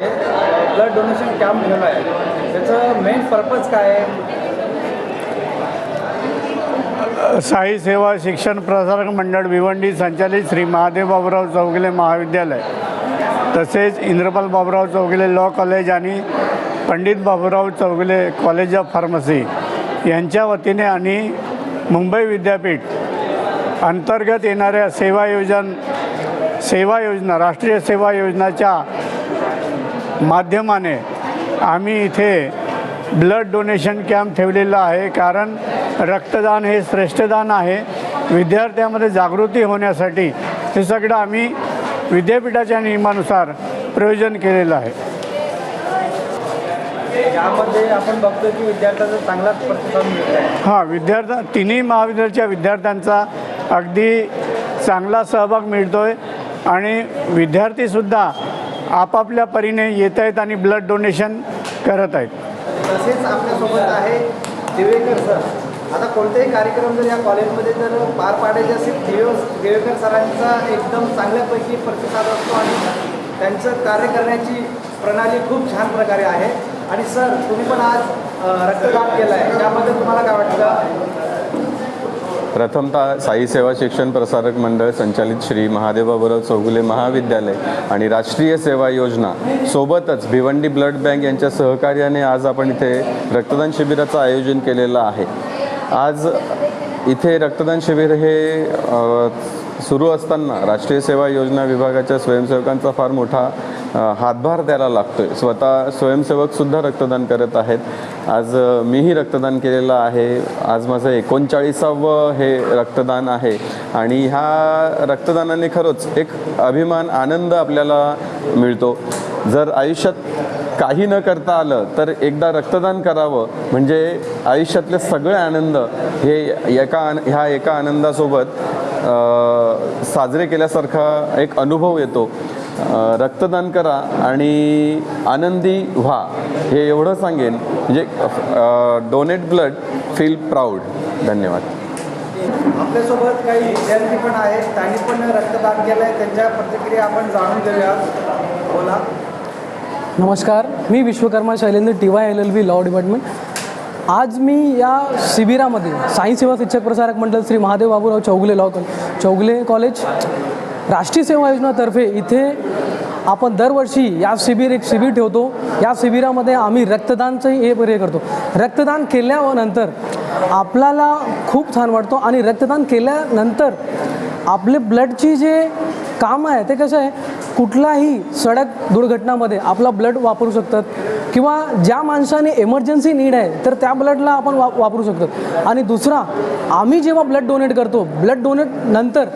Blood donation camp ठेवला आहे. त्याचं मेन पर्पज काय आहे? साई सेवा शिक्षण प्रसारक मंडळ भिवंडी संचालित श्री महादेव बाबुराव चौगले महाविद्यालय तसेच इंद्रपाल बाबुराव चौगले लॉ कॉलेज आणि Pandit Baburao Chougule college of pharmacy यांच्या वतीने आणि मुंबई विद्यापीठ अंतर्गत येणाऱ्या सेवा योजन सेवा योजना राष्ट्रीय सेवा योजनाच्या माध्यमाने आम्ही इथे ब्लड डोनेशन कॅम्प ठेवलेला आहे. कारण रक्तदान हे श्रेष्ठदान आहे. विद्यार्थ्यामध्ये जागृती होण्यासाठी हे सगळं आम्ही विद्यापीठाच्या नियमानुसार प्रयोजन केलेलं आहे. यामध्ये आपण बघतो की विद्यार्थ्यांचा चांगलाच प्रतिसाद मिळत हां विद्यार्थ्या तिन्ही महाविद्यालयाच्या विद्यार्थ्यांचा अगदी चांगला सहभाग मिळतो आहे आणि विद्यार्थीसुद्धा आपापल्या परीने येत आहेत आणि ब्लड डोनेशन करत आहेत. तसेच आपल्यासोबत आहे दिवेकर सर आता कोणतेही कार्यक्रम जर या कॉलेजमध्ये जर पार पाडायचे असेल दिवे दिवेकर सरांचा एकदम चांगल्यापैकी प्रतिसाद असतो आणि त्यांचं कार्य करण्याची प्रणाली खूप छान प्रकारे आहे. आणि सर तुम्ही पण आज रक्तदान केलं आहे त्याबद्दल तुम्हाला काय वाटतं? प्रथमतः साई सेवा शिक्षण प्रसारक मंडळ संचालित श्री महादेव बाबुराव चौगुले महाविद्यालय आणि राष्ट्रीय सेवा योजना सोबतच भिवंडी ब्लड बँक यांच्या सहकार्याने आज आपण इथे रक्तदान शिबिराचं आयोजन केलेलं आहे. आज इथे रक्तदान शिबिर हे सुरू असताना राष्ट्रीय सेवा योजना विभागाच्या स्वयंसेवकांचा फार मोठा हातभार द्यायला लागतोय. स्वतः स्वयंसेवकसुद्धा रक्तदान करत आहेत. आज मीही रक्तदान केलेलं आहे. आज माझं एकोणचाळीसावं हे रक्तदान आहे. आणि ह्या रक्तदानाने खरंच एक अभिमान आनंद आपल्याला मिळतो. जर आयुष्यात काही न करता आलं तर एकदा रक्तदान करावं. म्हणजे आयुष्यातले सगळे आनंद हे एका आन ह्या एका आनंदासोबत साजरे केल्यासारखा एक अनुभव येतो. रक्तदान करा आणि आनंदी व्हा. हे एवढं सांगेन. म्हणजे डोनेट ब्लड फील प्राऊड धन्यवाद. आपल्यासोबत काही विद्यार्थी पण आहेत. त्यांनी पण रक्तदान केलं आहे त्यांच्या प्रतिक्रिया आपण जाणून घेऊया. बोला. नमस्कार. मी Vishwakarma Shailendra T Y L L B law department आज मी या शिबिरामध्ये Sai Seva Shikshak Prasarak Mandal Shri Mahadev Baburao Chougule law college Chougule college राष्ट्रीय सेवा योजनातर्फे इथे आपण दरवर्षी या शिबिर एक शिबिर ठेवतो. या शिबिरामध्ये आम्ही रक्तदानचंही हे पर्य करतो. रक्तदान केल्यानंतर आपल्याला खूप छान वाटतो आणि रक्तदान केल्यानंतर आपले ब्लडची जे काम आहे ते कसं आहे? कुठलाही सडक दुर्घटनामध्ये आपला ब्लड वापरू शकतात किंवा ज्या माणसाने एमर्जन्सी नीड आहे तर त्या ब्लडला आपण वा वापरू शकतो. आणि दुसरा आम्ही जेव्हा ब्लड डोनेट करतो ब्लड डोनेट नंतर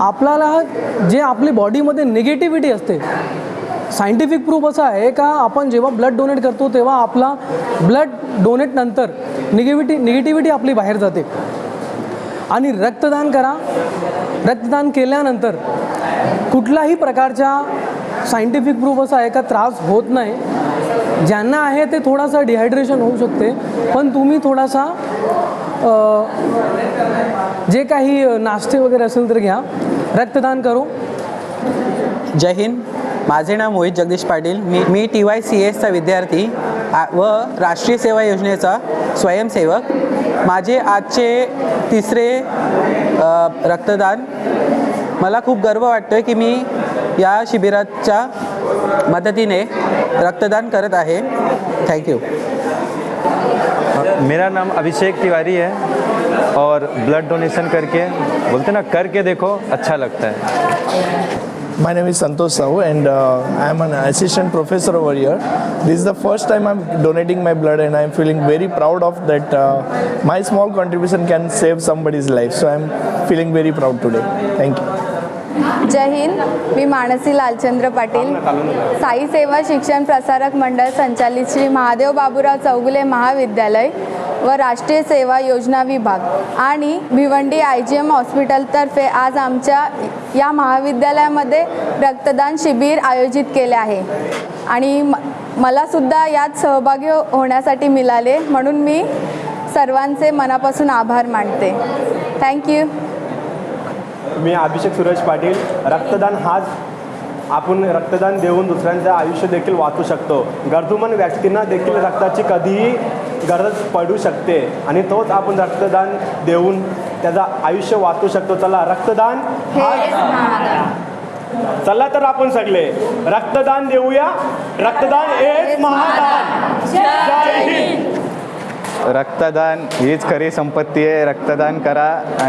आपल्याला जे आपली बॉडीमध्ये निगेटिव्हिटी असते सायंटिफिक प्रूफ असा आहे का आपण जेव्हा ब्लड डोनेट करतो तेव्हा आपला ब्लड डोनेट नंतर निगेटिव्हिटी निगेटिव्हिटी आपली बाहेर जाते. आणि रक्तदान करा. रक्तदान केल्यानंतर कुठल्याही प्रकारच्या सायंटिफिक प्रूफ असा आहे का त्रास होत नाही. ज्यांना आहे ते थोडासा डिहायड्रेशन होऊ शकते पण तुम्ही थोडासा जे काही नाश्ते वगैरे असेल तर घ्या. रक्तदान करू. जय हिंद. माझे नाव मोहित जगदीश पाटील. मी मी टी वाय सी एसचा विद्यार्थी आ- व राष्ट्रीय सेवा योजनेचा स्वयंसेवक. माझे आजचे तिसरे रक्तदान. मला खूप गर्व वाटतं की मी या शिबिराच्या मदतीने रक्तदान करत आहे. थँक्यू मेरा नाम अभिषेक तिवारी है और ब्लड डोनेशन करके, बोलते ना, करके देखो अच्छा लगता है। My name is Santosh Sahu and I am an assistant professor over year this is the first time I am donating my blood and I am feeling very proud of that my small contribution can save somebody's life so I am feeling very proud today thank you जय हिंद मी मानसी लालचंद्र पाटील. साई सेवा शिक्षण प्रसारक मंडळ संचालित श्री महादेव बाबूराव चौगुले महाविद्यालय व राष्ट्रीय सेवा योजना विभाग आणि भिवंडी आय जी एम हॉस्पिटलतर्फे आज आमच्या या महाविद्यालयामध्ये रक्तदान शिबिर आयोजित केले आहे. आणि म मलासुद्धा यात सहभागी होण्यासाठी मिळाले म्हणून मी सर्वांचे मनापासून आभार मानते. थँक्यू मी अभिषेक सुरेश पाटील. रक्तदान हाच आपण रक्तदान देऊन दुसऱ्यांचं आयुष्य देखील वाचू शकतो. गरजूमन व्यक्तींना देखील रक्ताची कधीही गरज पडू शकते आणि तोच आपण रक्तदान देऊन त्याचं आयुष्य वाचू शकतो. चला रक्तदान चला तर आपण सगळे रक्तदान देऊया. रक्तदान हेच महादान. जय हिंद. रक्तदान हीच खरी संपत्ती आहे. रक्तदान करा आणि